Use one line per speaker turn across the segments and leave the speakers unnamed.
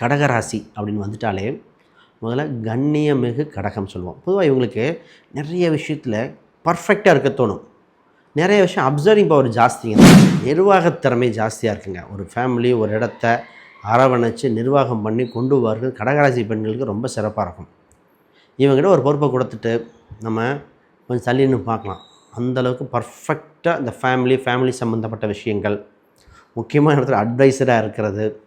கடகராசி அப்படின்னு வந்துட்டாலே முதல்ல கண்ணியமிகு கடகம் சொல்லுவோம். பொதுவாக இவங்களுக்கு நிறைய விஷயத்தில் பர்ஃபெக்டாக இருக்க தோணும். நிறைய விஷயம் அப்சர்விங் பவர் ஜாஸ்திங்க. நிர்வாகத் திறமை ஜாஸ்தியாக இருக்குங்க. ஒரு ஃபேமிலி ஒரு இடத்த அரவணைச்சு நிர்வாகம் பண்ணி கொண்டு வருவது கடகராசி பெண்களுக்கு ரொம்ப சிறப்பாக இருக்கும். இவங்ககிட்ட ஒரு பொறுப்பை கொடுத்துட்டு நம்ம கொஞ்சம் தள்ளின்னு பார்க்கலாம். அந்தளவுக்கு பர்ஃபெக்டாக இந்த ஃபேமிலி ஃபேமிலி சம்மந்தப்பட்ட விஷயங்கள் முக்கியமான இடத்துல அட்வைஸராக இருக்கிறது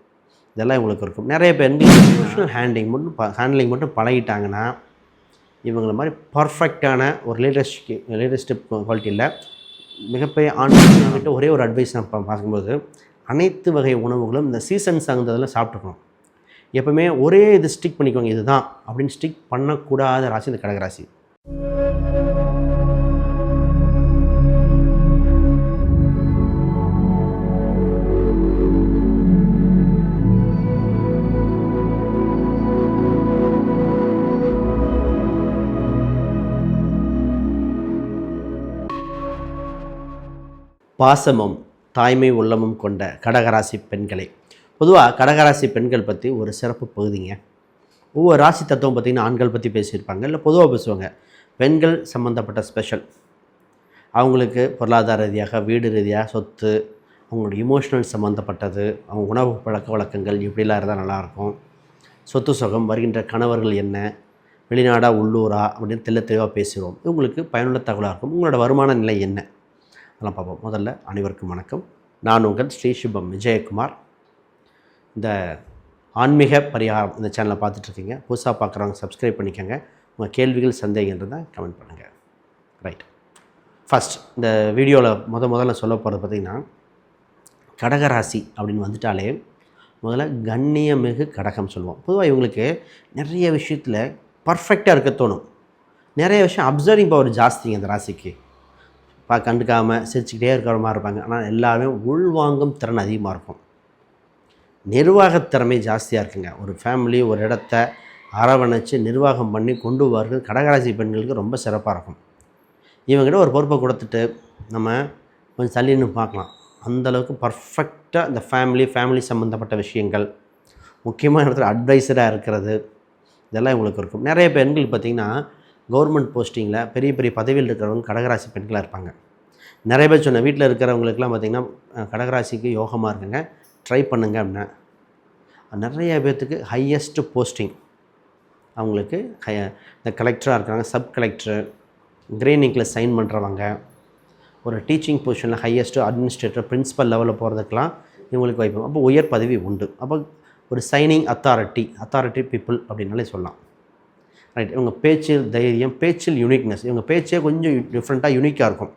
இதெல்லாம் இவங்களுக்கு இருக்கும். நிறைய பெண்கள் எமோஷனல் ஹேண்டிங் மட்டும் ஹேண்டிலிங் ஹேண்ட்லிங் மட்டும் பழகிட்டாங்கன்னா இவங்களை மாதிரி பர்ஃபெக்டான ஒரு லீடர்ஷிப் லீடர்ஷிப் குவாலிட்டியில் மிகப்பெரிய ஆண்கிட்ட ஒரே ஒரு அட்வைஸ் நான் பார்க்கும்போது அனைத்து வகை உணவுகளும் இந்த சீசன் சார்ந்ததில் சாப்பிட்டுக்கணும். எப்போவுமே ஒரே இது ஸ்டிக் பண்ணிக்கோங்க இதுதான். அப்படின்னு ஸ்டிக் பண்ணக்கூடாத ராசி இந்த கடகராசி. பாசமும் தாய்மை உள்ளமும் கொண்ட கடகராசி பெண்களை. பொதுவாக கடகராசி பெண்கள் பற்றி ஒரு சிறப்பு பகுதிங்க. ஒவ்வொரு ராசி தத்துவம் பார்த்திங்கன்னா ஆண்கள் பற்றி பேசியிருப்பாங்க. இல்லை பொதுவாக பேசுவாங்க. பெண்கள் சம்மந்தப்பட்ட ஸ்பெஷல் அவங்களுக்கு பொருளாதார ரீதியாக வீடு ரீதியாக சொத்து அவங்களோட இமோஷனல் சம்மந்தப்பட்டது அவங்க உணவு பழக்க வழக்கங்கள் இப்படிலாம் இருந்தால் நல்லாயிருக்கும் சொத்து சுகம் வருகின்ற கணவர்கள் என்ன வெளிநாடா உள்ளூரா அப்படின்னு தெல்ல தெளிவாக பேசுகிறோம் இவங்களுக்கு பயனுள்ள தகவலாக இருக்கும். உங்களோட வருமான நிலை என்ன? அதெல்லாம் பார்ப்போம். முதல்ல அனைவருக்கும் வணக்கம். நான் உங்கள் ஸ்ரீ சுபம் விஜயகுமார். இந்த ஆன்மீக பரிகாரம் இந்த சேனலை பார்த்துட்ருக்கீங்க. புதுசாக பார்க்குறவங்க சப்ஸ்கிரைப் பண்ணிக்கோங்க. உங்கள் கேள்விகள் சந்தேகம் இருந்தால் கமெண்ட் பண்ணுங்கள் ரைட் ஃபஸ்ட் இந்த வீடியோவில் முத முதல்ல சொல்ல போகிறது பார்த்திங்கன்னா கடகராசி அப்படின்னு வந்துட்டாலே முதல்ல கண்ணியமிகு கடகம் சொல்லுவோம். பொதுவாக இவங்களுக்கு நிறைய விஷயத்தில் பர்ஃபெக்டாக இருக்க தோணும். நிறைய விஷயம் அப்சர்விங் பவர் ஜாஸ்திங்க இந்த ராசிக்கு. பா கண்டுக்காமல் சிரிச்சுக்கிட்டே இருக்கிற மாதிரி இருப்பாங்க. ஆனால் எல்லாருமே உள்வாங்கும் திறன் அதிகமாக இருக்கும். நிர்வாகத்திறமை ஜாஸ்தியாக இருக்குங்க. ஒரு ஃபேமிலி ஒரு இடத்த அரவணைச்சு நிர்வாகம் பண்ணி கொண்டு வருவது கடகராசி பெண்களுக்கு ரொம்ப சிறப்பாக இருக்கும். இவங்ககிட்ட ஒரு பொறுப்பை கொடுத்துட்டு நம்ம கொஞ்சம் தள்ளின்னு பார்க்கலாம். அந்தளவுக்கு பர்ஃபெக்டாக இந்த ஃபேமிலி ஃபேமிலி சம்மந்தப்பட்ட விஷயங்கள் முக்கியமான இடத்துல அட்வைஸராக இருக்கிறது இதெல்லாம் இவங்களுக்கு இருக்கும். நிறைய பெண்கள் பார்த்திங்கன்னா கவர்மெண்ட் போஸ்டிங்கில் பெரிய பெரிய பதவியில் இருக்கிறவங்க கடகராசி பெண்களாக இருப்பாங்க. நிறைய பேர் சொன்ன வீட்டில் இருக்கிறவங்களுக்குலாம் பார்த்திங்கன்னா கடகராசிக்கு யோகமாக இருக்குங்க ட்ரை பண்ணுங்க அப்படின்னா. நிறைய பேர்த்துக்கு ஹையஸ்ட் போஸ்டிங் அவங்களுக்கு ஹை இந்த கலெக்டராக இருக்கிறாங்க சப் கலெக்டர் கிரேனிங்கில் சைன் பண்ணுறவங்க ஒரு டீச்சிங் பொசிஷனில் ஹையஸ்ட்டு அட்மினிஸ்ட்ரேட்டர் பிரின்ஸிபல் லெவலில் போகிறதுக்கெலாம் இவங்களுக்கு வாய்ப்பு. அப்போ உயர் பதவி உண்டு. அப்போ ஒரு சைனிங் அத்தாரிட்டி அத்தாரிட்டி பீப்புள் அப்படின்னாலே சொல்லலாம். ரைட் இவங்க பேச்சில் தைரியம் பேச்சில் யூனிக்னஸ் இவங்க பேச்சே கொஞ்சம் டிஃப்ரெண்ட்டாக யூனிக்காக இருக்கும்.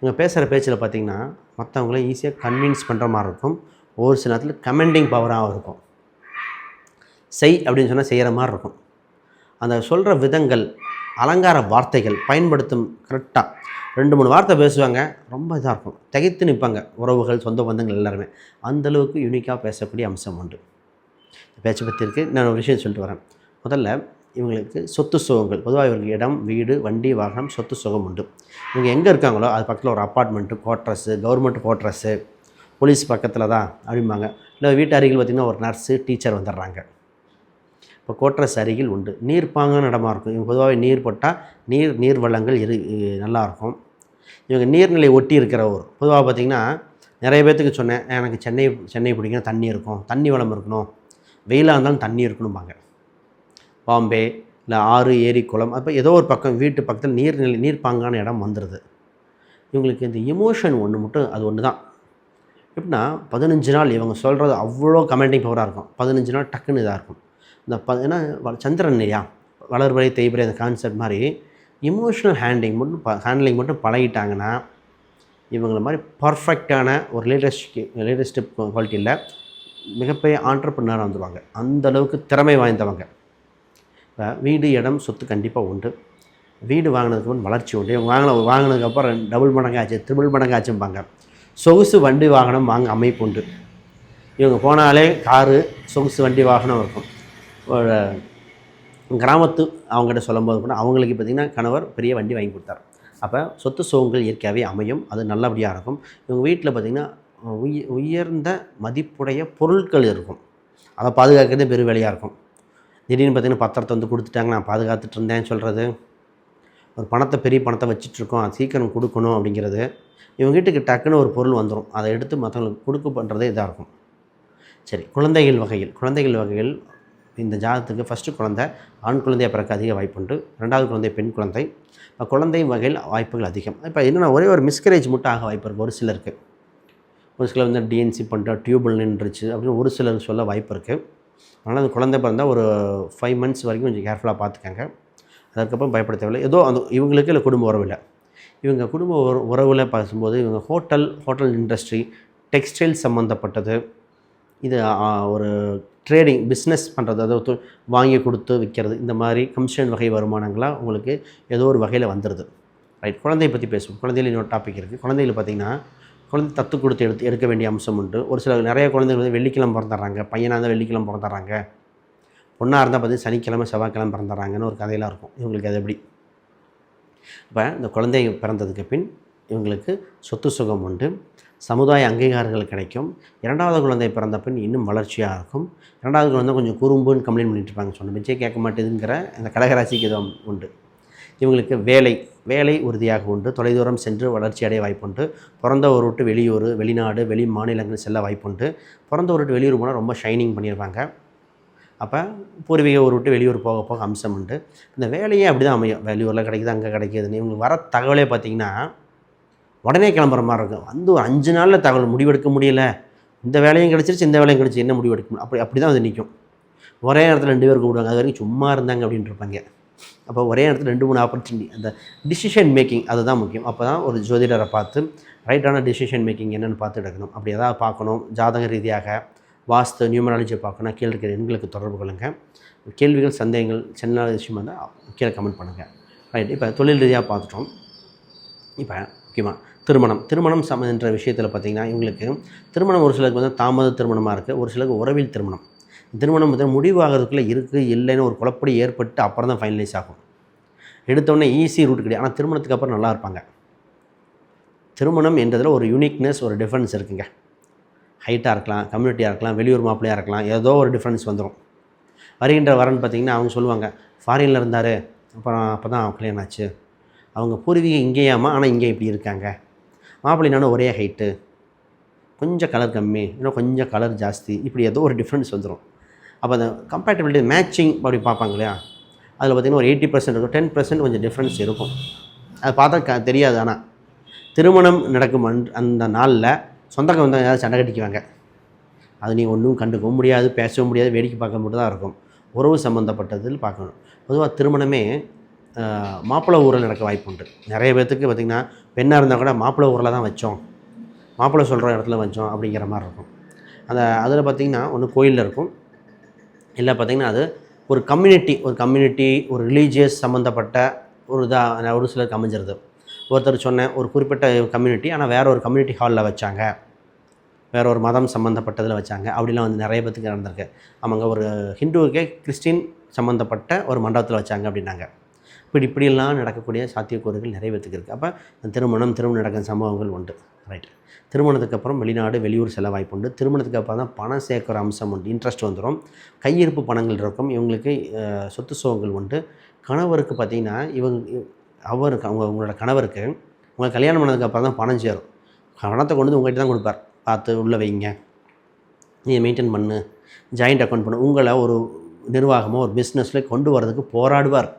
இவங்க பேசுகிற பேச்சில் பார்த்தீங்கன்னா மற்றவங்களையும் ஈஸியாக கன்வின்ஸ் பண்ணுற மாதிரி இருக்கும். ஒரு சில நேரத்தில் கமெண்டிங் பவராகவும் இருக்கும். செய் அப்படின்னு சொன்னால் செய்கிற மாதிரி இருக்கும். அந்த சொல்கிற விதங்கள் அலங்கார வார்த்தைகள் பயன்படுத்தும் கரெக்டாக ரெண்டு மூணு வார்த்தை பேசுவாங்க ரொம்ப இதாக இருக்கும். திகைத்து நிற்பாங்க உறவுகள் சொந்த பந்தங்கள் எல்லாருமே. அந்தளவுக்கு யூனிக்காக பேசக்கூடிய அம்சம் உண்டு. பேச்சை பற்றி இருக்குது நான் ஒரு விஷயம் சொல்லிட்டு வரேன். முதல்ல இவங்களுக்கு சொத்து சுகங்கள். பொதுவாக இவங்களுக்கு இடம் வீடு வண்டி வாகனம் சொத்து சுகம் உண்டு. இவங்க எங்கே இருக்காங்களோ அது பக்கத்தில் ஒரு apartment quarters government quarters police பக்கத்தில் தான் அப்படிம்பாங்க. இல்லை வீட்டு அருகில் பார்த்திங்கன்னா ஒரு நர்ஸு டீச்சர் வந்துடுறாங்க. இப்போ கோட்ரஸ் அருகில் உண்டு. நீர் பாங்கான இடமா இருக்கும். இவங்க பொதுவாகவே நீர் போட்டால் நீர் நீர் வளங்கள் இரு நல்லாயிருக்கும் நல்லா இருக்கும். இவங்க நீர்நிலை ஒட்டி இருக்கிற ஊர். பொதுவாக பார்த்திங்கன்னா நிறைய பேர்த்துக்கு சொன்னேன் எனக்கு சென்னை சென்னை பிடிக்கணும் தண்ணி இருக்கும். தண்ணி வளம் இருக்கணும். வெயிலாக இருந்தாலும் தண்ணி இருக்கணும்பாங்க. பாம்பே இல்லை ஆறு ஏரி குளம் அப்போ ஏதோ ஒரு பக்கம் வீட்டு பக்கத்தில் நீர்நிலை நீர்ப்பாங்கான இடம் வந்துடுது. இவங்களுக்கு இந்த இமோஷன் ஒன்று மட்டும் அது ஒன்று தான். எப்படின்னா பதினஞ்சு நாள் இவங்க சொல்கிறது அவ்வளோ கமெண்டிங் பவராக இருக்கும். பதினஞ்சு நாள் டக்குன்னு இதாக இருக்கும். இந்த ப ஏன்னா வ- சந்திரன் இல்லையா? வளர்வரை தேய்பிரை அந்த கான்செப்ட் மாதிரி இமோஷனல் ஹேண்டிங் மட்டும் ப ஹேண்ட்லிங் மட்டும் பழகிட்டாங்கன்னா இவங்களை மாதிரி பர்ஃபெக்டான ஒரு லீடர்ஷிப் லீடர்ஷிப் குவாலிட்டியில் மிகப்பெரிய ஆண்டர்பிரினராக வந்துடுவாங்க அந்தளவுக்கு திறமை வாய்ந்தவங்க. வீடு இடம் சொத்து கண்டிப்பாக உண்டு. வீடு வாங்கினதுக்கு முன் வளர்ச்சி உண்டு. இவங்க வாங்கின வாங்கினதுக்கப்புறம் டபுள் மடங்காச்சு ட்ரிபிள் மடங்காச்சும்பாங்க. சொகுசு வண்டி வாகனம் வாங்க அமைப்பு உண்டு. இவங்க போனாலே காரு சொகுசு வண்டி வாகனம் இருக்கும். ஒரு கிராமத்து அவங்ககிட்ட சொல்லும்போது கூட அவங்களுக்கு பார்த்திங்கன்னா கணவர் பெரிய வண்டி வாங்கி கொடுத்தாரு. அப்போ சொத்து சுகங்கள் இயற்கையாகவே அமையும். அது நல்லபடியாக இருக்கும். இவங்க வீட்டில் பார்த்திங்கன்னா உய உயர்ந்த மதிப்புடைய பொருட்கள் இருக்கும். அதை பாதுகாக்கிறதே பெரிய வேலையாக இருக்கும். திடீர்னு பார்த்தீங்கன்னா பத்திரத்தை வந்து கொடுத்துட்டாங்க நான் பாதுகாத்துட்டு இருந்தேன் சொல்கிறது ஒரு பணத்தை பெரிய பணத்தை வச்சிட்ருக்கோம் அது சீக்கிரம் கொடுக்கணும் அப்படிங்கிறது. இவங்க வீட்டுக்கு டக்குன்னு ஒரு பொருள் வந்துடும் அதை எடுத்து மற்றவங்களுக்கு கொடுக்க பண்ணுறதே இதாக இருக்கும். சரி குழந்தைகள் வகையில் குழந்தைகள் வகையில் இந்த ஜாதகத்துக்கு ஃபஸ்ட்டு குழந்தை ஆண் குழந்தையை பிறக்க அதிக வாய்ப்புண்டு ரெண்டாவது குழந்தை பெண் குழந்தை. இப்போ குழந்தை வகையில் வாய்ப்புகள் அதிகம். இப்போ என்னென்னா ஒரே ஒரு மிஸ்கரேஜ் மட்டும் ஆக வாய்ப்பு இருக்குது ஒரு சிலருக்கு. ஒரு சிலர் வந்து டிஎன்சி பண்ணிட்டு டியூபிள் நின்றுச்சு அப்படின்னு ஒரு சிலர் சொல்ல வாய்ப்பு இருக்குது அதனால் அந்த குழந்தை பிறந்தால் ஒரு ஃபைவ் மந்த்ஸ் வரைக்கும் கொஞ்சம் கேர்ஃபுல்லாக பார்த்துக்கங்க. அதுக்கப்புறம் பயப்பட தேவையில்லை ஏதோ அந்த இவங்களுக்கு இல்லை குடும்ப உறவில் இவங்க குடும்ப உற உறவில் பார்க்கும்போது இவங்க ஹோட்டல் ஹோட்டல் இண்டஸ்ட்ரி டெக்ஸ்டைல் சம்மந்தப்பட்டது இது ஒரு ட்ரேடிங் பிஸ்னஸ் பண்ணுறது அதாவது வாங்கி கொடுத்து விற்கிறது இந்த மாதிரி கமிஷன் வகை வருமானங்களாக உங்களுக்கு ஏதோ ஒரு வகையில் வந்துடுது ரைட் குழந்தையை பற்றி பேசுவோம். குழந்தையில இன்னொரு டாபிக் இருக்குது குழந்தைகள் பார்த்திங்கன்னா குழந்தை தத்து கொடுத்து எடுத்து எடுக்க வேண்டிய அம்சம் உண்டு. ஒரு சில நிறைய குழந்தைகள் வந்து வெள்ளிக்கிழமை பிறந்துடுறாங்க. பையனாக இருந்தால் வெள்ளிக்கிழமை பிறந்துடுறாங்க. பொண்ணாக இருந்தால் பார்த்து சனிக்கிழமை செவ்வாய்க்கிழமை பிறந்துடுறாங்கன்னு ஒரு கதையெல்லாம் இருக்கும். இவங்களுக்கு அது எப்படி? இப்போ இந்த குழந்தை பிறந்ததுக்கு பின் இவங்களுக்கு சொத்து சுகம் உண்டு. சமுதாய அங்கீகாரங்கள் கிடைக்கும். இரண்டாவது குழந்தை பிறந்த பின் இன்னும் வளர்ச்சியாக இருக்கும். இரண்டாவது குழந்தை கொஞ்சம் குறும்புன்னு கம்ப்ளைண்ட் பண்ணிட்டு இருப்பாங்க சொன்ன பிச்சே கேட்க மாட்டேதுங்கிற அந்த கடகராசிக்கு இது உண்டு. இவங்களுக்கு வேலை வேலை உறுதியாக உண்டு. தொலைதூரம் சென்று வளர்ச்சி அடைய வாய்ப்புண்டு. பிறந்த ஊர் விட்டு வெளியூர் வெளிநாடு வெளி மாநிலங்கள் செல்ல வாய்ப்புண்டு. பிறந்த விட்டு வெளியூர் போனால் ரொம்ப ஷைனிங் பண்ணியிருப்பாங்க. அப்போ பூர்வீக ஊர் விட்டு வெளியூர் போக போக அம்சம் உண்டு. இந்த வேலையே அப்படி தான் அமையும்? வெளியூரில் கிடைக்குது அங்கே கிடைக்கிதுன்னு இவங்களுக்கு வர தகவலே பார்த்தீங்கன்னா உடனே கிளம்புற மாதிரி இருக்கும். வந்து ஒரு அஞ்சு நாளில் தகவல் முடிவெடுக்க முடியல. இந்த வேலையும் கிடச்சிருச்சு இந்த வேலையும் கிடச்சி என்ன முடிவெடுக்க முடியும்? அப்படி அப்படி தான் அது நிற்கும். ஒரே நேரத்தில் ரெண்டு பேர் கூப்பிடுவாங்க. அது வரைக்கும் சும்மா இருந்தாங்க அப்படின்ட்டு இருப்பாங்க. அப்போ ஒரே நேரத்தில் ரெண்டு மூணு ஆப்பர்ச்சுனிட்டி அந்த டிசிஷன் மேக்கிங் அதுதான் முக்கியம். அப்போ தான் ஒரு ஜோதிடரை பார்த்து ரைட்டான டிசிஷன் மேக்கிங் என்னென்னு பார்த்து எடுக்கணும். அப்படி எதாவது பார்க்கணும். ஜாதக ரீதியாக வாஸ்து நியூமராலஜி பார்க்கணும் கீழே இருக்கிற எண்களுக்கு தொடர்பு கொள்ளுங்கள் கேள்விகள் சந்தேகங்கள் சின்ன விஷயம் வந்து கீழே கமெண்ட் பண்ணுங்கள் ரைட் இப்போ தொழில் ரீதியாக பார்த்துட்டோம். இப்போ முக்கியமாக திருமணம். திருமணம் சம்மந்த விஷயத்தில் பார்த்திங்கன்னா இவங்களுக்கு திருமணம் ஒரு சிலருக்கு வந்து தாமத திருமணமாக இருக்குது ஒரு சிலருக்கு உறவில் திருமணம். திருமணம் முதல் முடிவாகிறதுக்குள்ளே இருக்குது இல்லைன்னு ஒரு குழப்படி ஏற்பட்டு அப்புறம் தான் ஃபைனலைஸ் ஆகும். எடுத்தோடனே ஈஸி ரூட் கிடையாது. ஆனால் திருமணத்துக்கு அப்புறம் நல்லா இருப்பாங்க. திருமணம் என்றதில் ஒரு யூனிக்னஸ் ஒரு டிஃப்ரென்ஸ் இருக்குங்க. ஹைட்டாக இருக்கலாம் கம்யூனிட்டியாக இருக்கலாம் வெளியூர் மாப்பிள்ளையாக இருக்கலாம் ஏதோ ஒரு டிஃப்ரென்ஸ் வந்துடும் வருகின்ற வரன் பார்த்திங்கன்னா அவங்க சொல்லுவாங்க ஃபாரினில் இருந்தார் அப்புறம் அப்போ தான் கல்யாணம் ஆச்சு. அவங்க பூர்வீகம் இங்கேயாமா ஆனால் இங்கே இப்படி இருக்காங்க. மாப்பிள்ளை நானும் ஒரே ஹைட்டு கொஞ்சம் கலர் கம்மி இன்னும் கொஞ்சம் கலர் ஜாஸ்தி இப்படி ஏதோ ஒரு டிஃப்ரென்ஸ் வந்துடும் அப்போ அந்த கம்பேட்டபிலிட்டி மேட்சிங் அப்படி பார்ப்பாங்க இல்லையா? அதில் பார்த்திங்கன்னா ஒரு எயிட்டி பர்சன்ட் இருக்கும் டென் பர்சன்ட் கொஞ்சம் டிஃப்ரென்ஸ் இருக்கும். அது பார்த்தா க தெரியாது ஆனால் திருமணம் நடக்கும் அந் அந்த நாளில் சொந்தக்கம் வந்து ஏதாவது சண்டை கட்டிக்குவாங்க. அது நீ ஒன்றும் கண்டுக்கவும் முடியாது பேசவும் முடியாது வேடிக்கை பார்க்க மட்டும் தான் இருக்கும். உறவு சம்மந்தப்பட்டதில் பார்க்கணும். பொதுவாக திருமணமே மாப்பிள்ளை ஊரில் நடக்க வாய்ப்பு உண்டு. நிறைய பேர்த்துக்கு பார்த்திங்கன்னா பெண்ணாக இருந்தால் கூட மாப்பிள்ளை ஊரில் தான் வச்சோம். மாப்பிள்ளை சொல்கிற இடத்துல வச்சோம் அப்படிங்கிற மாதிரி இருக்கும். அந்த அதில் பார்த்திங்கன்னா ஒன்று கோயிலில் இருக்கும். இல்லை பார்த்திங்கன்னா அது ஒரு கம்யூனிட்டி ஒரு கம்யூனிட்டி ஒரு ரிலீஜியஸ் சம்மந்தப்பட்ட ஒரு இதாக ஒரு சிலருக்கு அமைஞ்சிருது. ஒருத்தர் சொன்னேன் ஒரு குறிப்பிட்ட கம்யூனிட்டி ஆனால் வேறு ஒரு கம்யூனிட்டி ஹாலில் வச்சாங்க. வேற ஒரு மதம் சம்மந்தப்பட்டதில் வச்சாங்க. அப்படிலாம் வந்து நிறைய பேத்துக்கு நடந்திருக்கு. ஆமாங்க ஒரு ஹிந்துவுக்கே கிறிஸ்டின் சம்மந்தப்பட்ட ஒரு மண்டபத்தில் வச்சாங்க அப்படின்னாங்க. இப்படி இப்படியெல்லாம் நடக்கக்கூடிய சாத்தியக்கூறுகள் நிறைய இருக்குது அப்போ திருமணம் திருமணம் நடக்கும் சம்பவங்கள் உண்டு. ரைட் திருமணத்துக்கு அப்புறம் வெளிநாடு வெளியூர் செல்ல வாய்ப்பு உண்டு. திருமணத்துக்கு அப்புறம் தான் பணம் சேர்க்குற அம்சம் உண்டு. இன்ட்ரெஸ்ட் வந்துடும் கையிருப்பு பணங்கள் இருக்கும். இவங்களுக்கு சொத்து சுகங்கள் உண்டு. கணவருக்கு பார்த்திங்கன்னா இவங்க அவருக்கு அவங்க உங்களோட கணவருக்கு உங்களை கல்யாணம் பண்ணதுக்கு அப்புறம் தான் பணம் சேரும். பணத்தை கொண்டு வந்து உங்கள்கிட்ட தான் கொடுப்பார். பார்த்து உள்ளே வைங்க. நீ மெயின்டைன் பண்ணு. ஜாயிண்ட் அக்கௌண்ட் பண்ணு. உங்களை ஒரு நிர்வாகமோ ஒரு பிஸ்னஸில் கொண்டு வரதுக்கு போராடுவார்.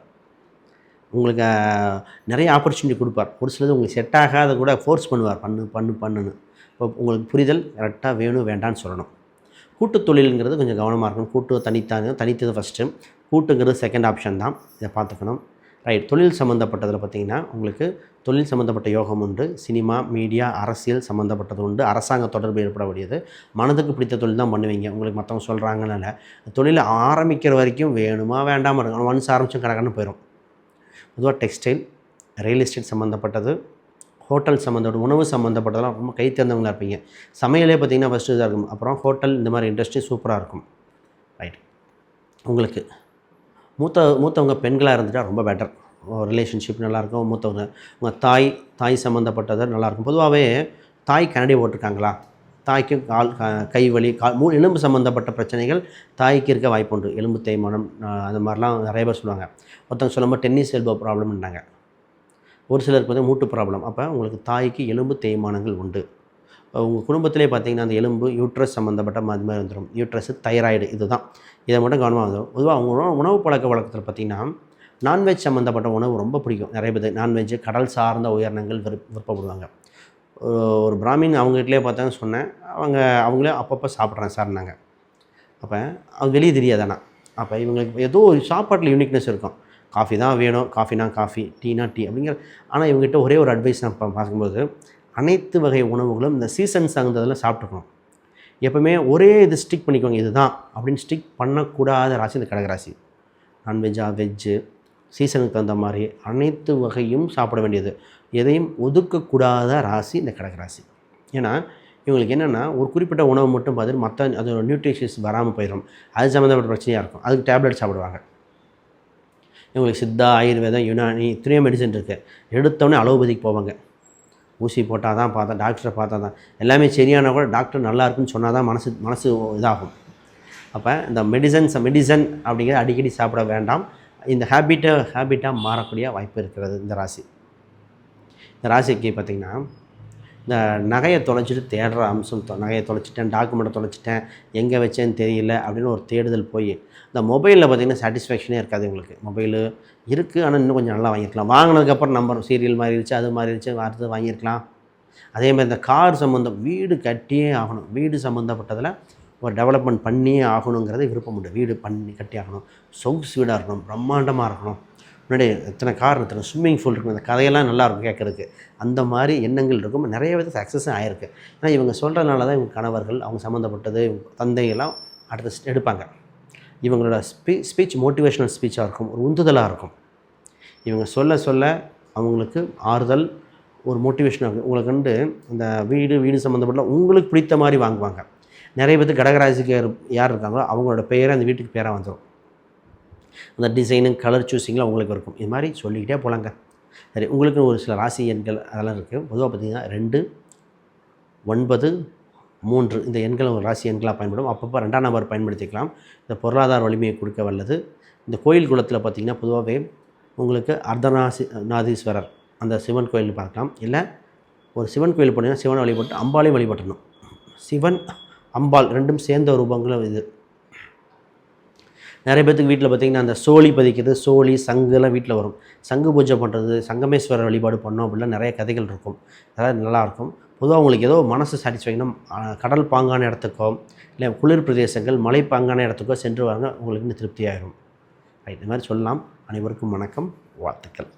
உங்களுக்கு நிறைய ஆப்பர்ச்சுனிட்டி கொடுப்பார். ஒரு சிலது உங்களுக்கு செட் ஆகாத கூட ஃபோர்ஸ் பண்ணுவார். பண்ணு பண்ணு பண்ணுன்னு. இப்போ உங்களுக்கு புரிதல் கரெக்டாக வேணும் வேண்டான்னு சொல்லணும். கூட்டு தொழிலுங்கிறது கொஞ்சம் கவனமாக இருக்கணும். கூட்டு தனித்தாங்க தனித்தது ஃபஸ்ட்டு கூட்டுங்கிறது செகண்ட் ஆப்ஷன் தான். இதை பார்த்துக்கணும். ரைட் தொழில் சம்மந்தப்பட்டதில் பார்த்தீங்கன்னா உங்களுக்கு தொழில் சம்மந்தப்பட்ட யோகம் உண்டு. சினிமா மீடியா அரசியல் சம்மந்தப்பட்டது உண்டு. அரசாங்க தொடர்பு ஏற்படக்கூடியது. மனதுக்கு பிடித்த தொழில் தான் பண்ணுவீங்க. உங்களுக்கு மற்றவங்க சொல்கிறாங்கனால தொழிலை ஆரம்பிக்கிற வரைக்கும் வேணுமா வேண்டாமல் இருக்கணும் ஒன்ஸ் ஆரம்பிச்சும் கணக்கான போயிடும் பொதுவாக டெக்ஸ்டைல் ரியல் எஸ்டேட் சம்மந்தப்பட்டது ஹோட்டல் சம்மந்தப்பட்ட உணவு சம்மந்தப்பட்டதெல்லாம் ரொம்ப கை தேர்ந்தவங்களாக இருப்பீங்க. சமையலே பார்த்திங்கன்னா ஃபஸ்ட்டு இதாக இருக்கும். அப்புறம் ஹோட்டல் இந்த மாதிரி இண்டஸ்ட்ரி சூப்பராக இருக்கும். ரைட் உங்களுக்கு மூத்த மூத்தவங்க பெண்களாக இருந்துட்டால் ரொம்ப பெட்டர் ரிலேஷன்ஷிப் நல்லாயிருக்கும் மூத்தவங்க உங்கள் தாய் தாய் சம்மந்தப்பட்டது நல்லாயிருக்கும் பொதுவாகவே தாய் கனடி போட்டிருக்காங்களா? தாய்க்கும் கால் க- கை வலி கால் மூ எலும்பு சம்மந்தப்பட்ட பிரச்சனைகள் தாய்க்கு இருக்க வாய்ப்புண்டு. எலும்பு தேய்மானம் அந்த மாதிரிலாம் நிறைய பேர் சொல்லுவாங்க. ஒருத்தவங்க சொல்லும்போது டென்னிஸ் எல்போ ப்ராப்ளம்ன்றாங்க ஒரு சிலருக்கு வந்து மூட்டு ப்ராப்ளம் அப்போ உங்களுக்கு தாய்க்கு எலும்பு தேய்மானங்கள் உண்டு. உங்கள் குடும்பத்திலே பார்த்தீங்கன்னா அந்த எலும்பு யூட்ரஸ் சம்மந்தப்பட்ட மாதிரி மாதிரி வந்துடும் யூட்ரஸ் தைராய்டு இதுதான். இதை மட்டும் கவனமாக வந்துடும் பொதுவாக அவங்க உணவு பழக்க வழக்கத்தில் பார்த்தீங்கன்னா நான்வெஜ் சம்மந்தப்பட்ட உணவு ரொம்ப பிடிக்கும். நிறைய பேர் நான்வெஜ் கடல் சார்ந்த உயரணங்கள் விருப் விருப்பப்படுவாங்க. ஒரு- பிராமின் அவங்ககிட்டலே பார்த்தேன்னு சொன்னேன். அவங்க அவங்களே அப்பப்போ சாப்பிட்றேன் சார்னாங்க அப்போ அது வெளியே தெரியாதானா அப்போ இவங்களுக்கு ஏதோ ஒரு சாப்பாட்டில் யூனிக்னஸ் இருக்கும். காஃபி தான் வேணும். காஃபினா காஃபி டீனா டீ அப்படிங்கிற ஆனால் இவங்ககிட்ட ஒரே ஒரு அட்வைஸ் நான் பார்க்கும்போது அனைத்து வகை உணவுகளும் இந்த சீசன் சார்ந்ததில் சாப்பிட்டுக்கணும். எப்போவுமே ஒரே இது ஸ்டிக் பண்ணிக்கோங்க இதுதான் அப்படின்னு ஸ்டிக் பண்ணக்கூடாத ராசி இந்த கடகராசி நான்வெஜ்ஜா வெஜ்ஜு சீசனுக்கு தகுந்த மாதிரி அனைத்து வகையும் சாப்பிட வேண்டியது. எதையும் ஒதுக்கக்கூடாத ராசி இந்த கடகராசி ஏன்னா இவங்களுக்கு என்னென்னா ஒரு குறிப்பிட்ட உணவு மட்டும் பார்த்துட்டு மற்ற அதோட நியூட்ரிஷியஸ் வராமல் போயிடும். அது சம்மந்தப்பட்ட பிரச்சனையாக இருக்கும். அதுக்கு டேப்லெட் சாப்பிடுவாங்க. இவங்களுக்கு சித்தா ஆயுர்வேதம் யுனானி இத்தனையோ மெடிசன் இருக்குது எடுத்தோடனே அலோபதிக்கு போவாங்க. ஊசி போட்டால் தான் பார்த்தா டாக்டரை பார்த்தா தான். எல்லாமே சரியானா கூட டாக்டர் நல்லா இருக்குன்னு சொன்னால் தான் மனசு மனசு இதாகும். அப்போ இந்த மெடிசன்ஸ் மெடிசன் அப்படிங்கிறது அடிக்கடி சாப்பிட வேண்டாம். இந்த ஹேபிட்டை ஹேபிட்டாக மாறக்கூடிய வாய்ப்பு இருக்கிறது இந்த ராசி. இந்த ராசிக்கு பார்த்திங்கன்னா இந்த நகையை தொலைச்சிட்டு தேடுற அம்சம் தொ- நகையை தொலைச்சிட்டேன் டாக்குமெண்ட்டை தொலைச்சிட்டேன் எங்கே வச்சேன்னு தெரியல அப்படின்னு ஒரு தேடுதல் போய் இந்த மொபைலில் பார்த்திங்கன்னா சாட்டிஸ்ஃபேக்ஷனே இருக்காது உங்களுக்கு மொபைலு இருக்குது ஆனால் இன்னும் கொஞ்சம் நல்லா வாங்கியிருக்கலாம். வாங்கினதுக்கப்புறம் நம்பர் சீரியல் மாறிடுச்சு அது மாறிடுச்சு அடுத்து வாங்கியிருக்கலாம். அதே மாதிரி இந்த கார் சம்மந்தம் வீடு கட்டியே ஆகணும். வீடு சம்மந்தப்பட்டதில் ஒரு டெவலப்மெண்ட் பண்ணியே ஆகணுங்கிறது விருப்பம் உண்டு. வீடு பண்ணி கட்டி ஆகணும் சொகுசு வீடாக இருக்கணும். பிரம்மாண்டமாக இருக்கணும். முன்னாடி எத்தனை கார் இத்தனை ஸ்விம்மிங் பூல் இருக்கும் அந்த கதையெல்லாம் நல்லா இருக்கும் கேட்குறதுக்கு. அந்த மாதிரி எண்ணங்கள் இருக்கும். நிறைய வித சக்ஸஸும் ஆயிருக்கு. ஆனால் இவங்க சொல்கிறதுனால தான் இவங்க கணவர்கள் அவங்க சம்மந்தப்பட்டது தந்தையெல்லாம் அடுத்த எடுப்பாங்க. இவங்களோட ஸ்பீ ஸ்பீச் மோட்டிவேஷனல் ஸ்பீச்சாக இருக்கும். ஒரு உந்துதலாக இருக்கும். இவங்க சொல்ல சொல்ல அவங்களுக்கு ஆறுதல் ஒரு மோட்டிவேஷனாக இருக்கும். உங்களை கண்டு இந்த வீடு வீடு சம்மந்தப்பட்ட உங்களுக்கு பிடித்த மாதிரி வாங்குவாங்க. நிறைய பேர் கடகராசிக்கு யார் யார் இருக்காங்களோ அவங்களோட பெயரை அந்த வீட்டுக்கு பேராக வந்துடும் அந்த டிசைனும் கலர் சூஸிங்லாம் உங்களுக்கு இருக்கும். இது மாதிரி சொல்லிக்கிட்டே போகலாங்க சரி உங்களுக்கு ஒரு சில ராசி எண்கள் அதெல்லாம் இருக்குது பொதுவாக பார்த்தீங்கன்னா ரெண்டு ஒன்பது மூன்று இந்த எண்களை ஒரு ராசி எண்களாக பயன்படும். அப்பப்போ ரெண்டாம் நம்பர் பயன்படுத்திக்கலாம். இந்த பொருளாதார வலிமையை கொடுக்க வல்லது. இந்த கோயில் குளத்தில் பார்த்திங்கன்னா பொதுவாகவே உங்களுக்கு அர்த்தநாசி நாதீஸ்வரர் அந்த சிவன் கோயில் பார்க்கலாம். இல்லை ஒரு சிவன் கோயில் போனீங்கன்னா சிவனை வழிபட்டு அம்பாலையும் வழிபட்டணும். சிவன் அம்பாள் ரெண்டும் சேர்ந்த ரூபங்களும் இது. நிறைய பேர்த்துக்கு வீட்டில் பார்த்திங்கன்னா அந்த சோழி பதிக்கிறது சோழி சங்குலாம் வீட்டில் வரும். சங்கு பூஜை பண்ணுறது சங்கமேஸ்வரர் வழிபாடு பண்ணோம் அப்படிலாம் நிறைய கதைகள் இருக்கும். அதாவது நல்லாயிருக்கும் பொதுவாக உங்களுக்கு ஏதோ மனசு சாட்டிஸ்ஃபைனா கடல் பாங்கான இடத்துக்கோ இல்லை குளிர் பிரதேசங்கள் மலை பாங்கான இடத்துக்கோ சென்று வாங்க உங்களுக்கு இன்னும் திருப்தியாயிரும். ரைட் இந்த மாதிரி சொல்லலாம். அனைவருக்கும் வணக்கம். வாழ்த்துக்கள்.